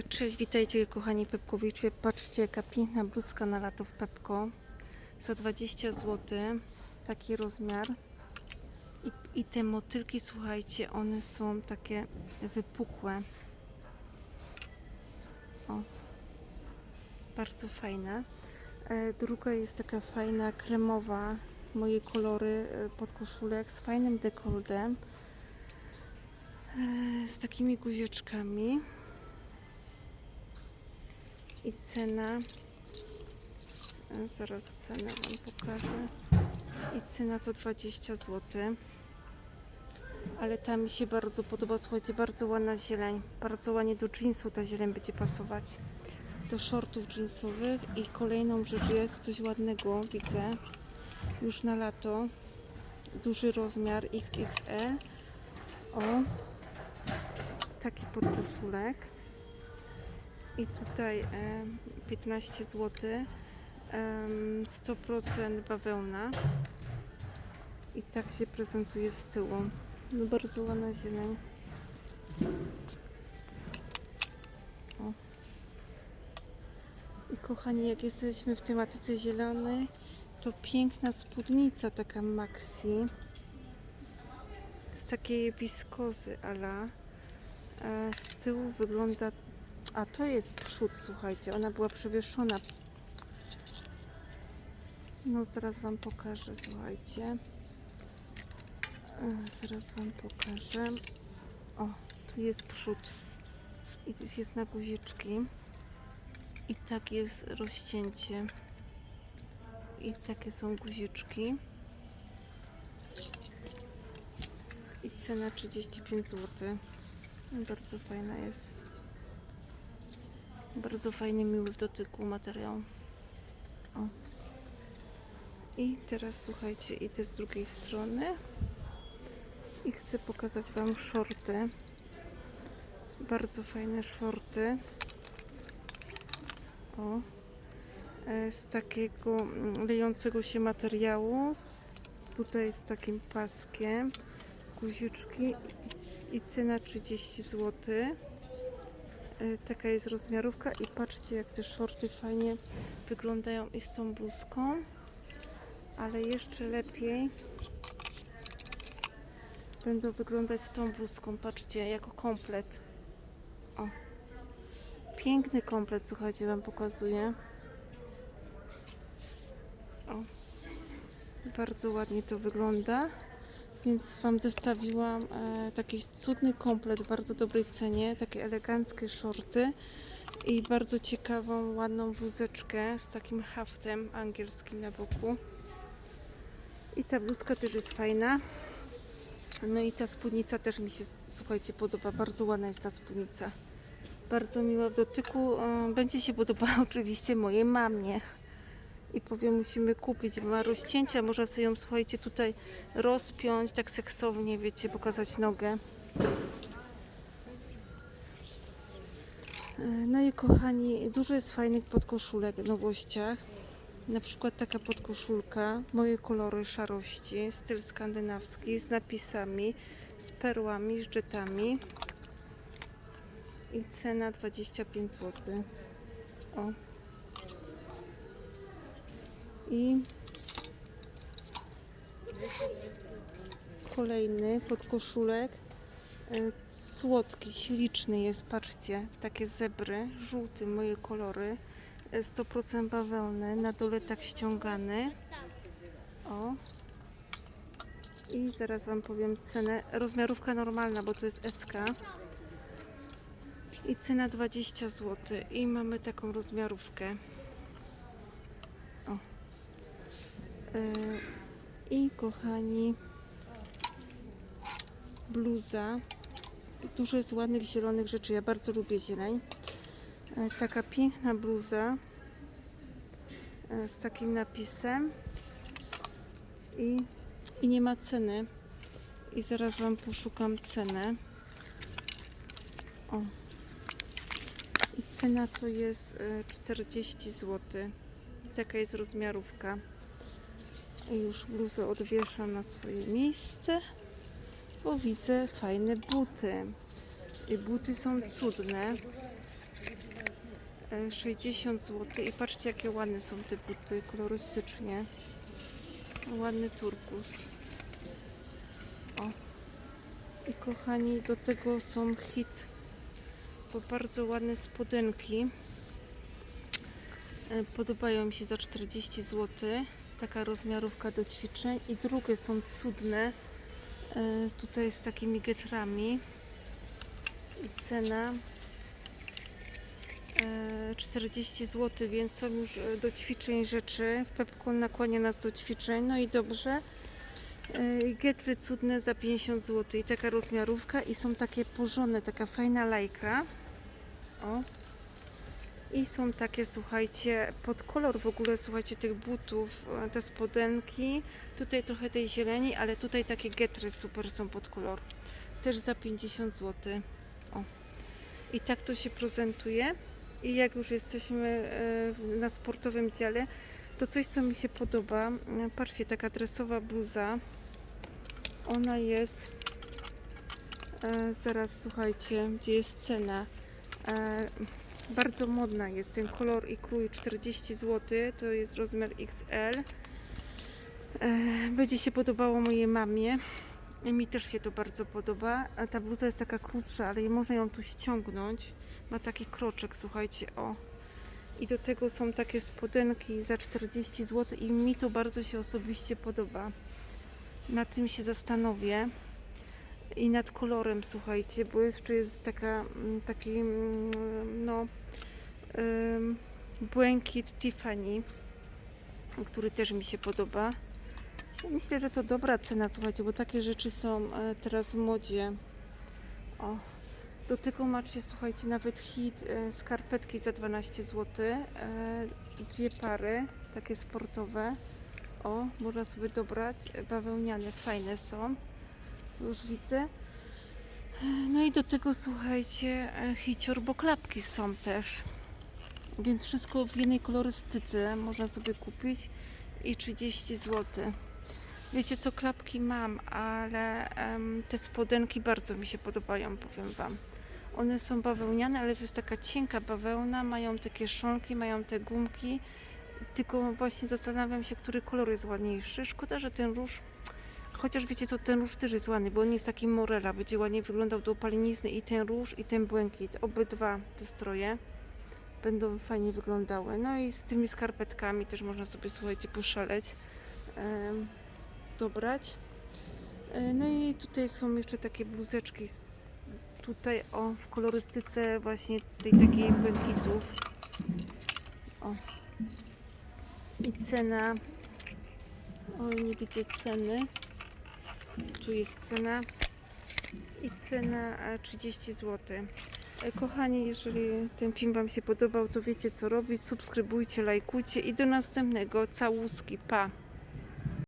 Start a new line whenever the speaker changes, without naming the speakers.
Cześć, witajcie kochani Pepkowicze. Patrzcie jaka piękna bluzka na lato w Pepko. Za 20 zł. Taki rozmiar. I, I te motylki, słuchajcie, one są takie wypukłe. O. Bardzo fajne. E, Druga jest taka fajna, kremowa. Moje kolory e, podkoszulek z fajnym dekoltem. E, Z takimi guzieczkami. I cena. Zaraz cenę Wam pokażę. I cena to 20 zł. Ale ta mi się bardzo podoba. Słuchajcie, bardzo ładna zieleń. Bardzo ładnie do jeansu ta zieleń będzie pasować. Do shortów jeansowych. I kolejną rzecz jest coś ładnego, widzę. Już na lato. Duży rozmiar XXL. O. Taki podkoszulek. I tutaj e, 15 zł. em, 100% bawełna. I tak się prezentuje z tyłu. No bardzo ładna zieleń. O. I kochani, jak jesteśmy w tematyce zielonej, to piękna spódnica taka maxi. Z takiej wiskozy ala. E, Z tyłu wygląda a to jest przód, słuchajcie, ona była przewieszona. No zaraz Wam pokażę, słuchajcie. E, Zaraz Wam pokażę. O, tu jest przód. I tu jest na guziczki. I tak jest rozcięcie. I takie są guziczki. I cena 35 zł. Bardzo fajna jest. Bardzo fajny, miły w dotyku materiał. O. I teraz słuchajcie, idę z drugiej strony i chcę pokazać Wam shorty. Bardzo fajne shorty. O. E, Z takiego mm, lejącego się materiału. Tutaj z takim paskiem. Guziczki i cena 30 zł. E, Taka jest rozmiarówka i patrzcie jak te shorty fajnie wyglądają i z tą bluzką. Ale jeszcze lepiej będą wyglądać z tą bluzką. Patrzcie, jako komplet. O. Piękny komplet, słuchajcie, Wam pokazuję. O. Bardzo ładnie to wygląda. Więc Wam zestawiłam e, taki cudny komplet w bardzo dobrej cenie, takie eleganckie shorty i bardzo ciekawą, ładną bluzeczkę z takim haftem angielskim na boku. I ta bluzka też jest fajna. No i ta spódnica też mi się, słuchajcie, podoba. Bardzo ładna jest ta spódnica. Bardzo miła w dotyku. E, Będzie się podobała oczywiście mojej mamie i powiem, musimy kupić, bo ma rozcięcia, można sobie ją, słuchajcie, tutaj rozpiąć, tak seksownie, wiecie, pokazać nogę. E, No i kochani, dużo jest fajnych podkoszulek nowościach. Na przykład taka podkoszulka, moje kolory szarości, styl skandynawski, z napisami, z perłami, z. I cena 25 zł. O. I kolejny podkoszulek. E, Słodki, śliczny jest, patrzcie, takie zebry, żółty, moje kolory. E, 100% bawełny, na dole tak ściągany. O. I zaraz Wam powiem cenę. Rozmiarówka normalna, bo to jest SK. I cena 20 zł. I mamy taką rozmiarówkę. E, I kochani, bluza. Dużo jest ładnych zielonych rzeczy. Ja bardzo lubię zieleń. E, Taka piękna bluza e, z takim napisem i, i nie ma ceny. I zaraz Wam poszukam cenę. O. I cena to jest e, 40 zł. Taka jest rozmiarówka. I już bluzę odwieszam na swoje miejsce, bo widzę fajne buty. I buty są cudne. e, 60 zł. I patrzcie, jakie ładne są te buty, kolorystycznie. Ładny turkus. O. I kochani, do tego są hit. To bardzo ładne spodenki. E, Podobają mi się za 40 zł. Taka rozmiarówka do ćwiczeń. I drugie są cudne. E, Tutaj z takimi getrami. I cena e, 40 zł, więc są już e, do ćwiczeń rzeczy. Pepko nakłania nas do ćwiczeń. No i dobrze. E, Getry cudne za 50 zł. I taka rozmiarówka. I są takie porządne, taka fajna lajka. O. I są takie, słuchajcie, pod kolor w ogóle, słuchajcie, tych butów, e, te spodenki. Tutaj trochę tej zieleni, ale tutaj takie getry super są pod kolor. Też za 50 zł. O. I tak to się prezentuje. I jak już jesteśmy e, na sportowym dziale, to coś, co mi się podoba. E, Patrzcie, taka dresowa bluza. Ona jest. Zaraz słuchajcie, gdzie jest cena. Bardzo modna jest ten kolor i krój 40 zł. To jest rozmiar XL. E, będzie się podobało mojej mamie. I Mi też się to bardzo podoba. A ta bluza jest taka krótsza, ale można ją tu ściągnąć. Ma taki kroczek, słuchajcie, o. I do tego są takie spodenki za 40 zł i mi to bardzo się osobiście podoba. Na tym się zastanowię. I nad kolorem, słuchajcie, bo jeszcze jest taka, mm, taki, mm, no, błękit Tiffany, który też mi się podoba. Myślę, że to dobra cena, słuchajcie, bo takie rzeczy są e, teraz w modzie. O. Do tego macie, słuchajcie, nawet hit e, skarpetki za 12 zł. E, dwie pary, takie sportowe. O, można sobie dobrać. Bawełniane, fajne są. E, No i do tego, słuchajcie, e, hicior, bo klapki są też. Więc wszystko w jednej kolorystyce można sobie kupić i 30 zł. Wiecie co, klapki mam, ale em, te spodenki bardzo mi się podobają, powiem Wam. One są bawełniane, ale to jest taka cienka bawełna, mają te kieszonki, mają te gumki. Tylko właśnie zastanawiam się, który kolor jest ładniejszy. Szkoda, że ten róż, chociaż wiecie co, ten róż też jest ładny, bo on jest taki morela, będzie ładnie wyglądał do opalenizny i ten róż i ten błękit. Obydwa te stroje będą fajnie wyglądały. No i z tymi skarpetkami też można sobie, słuchajcie, poszaleć. Em, dobrać. E, No i tutaj są jeszcze takie bluzeczki. Tutaj o w kolorystyce właśnie tej takiej błękitów. O. I cena. Oj, nie widzę ceny. Tu jest cena. I cena e, 30 zł. E, Kochani, jeżeli ten film Wam się podobał, to wiecie co robić. Subskrybujcie, lajkujcie i do następnego. Całuski, pa!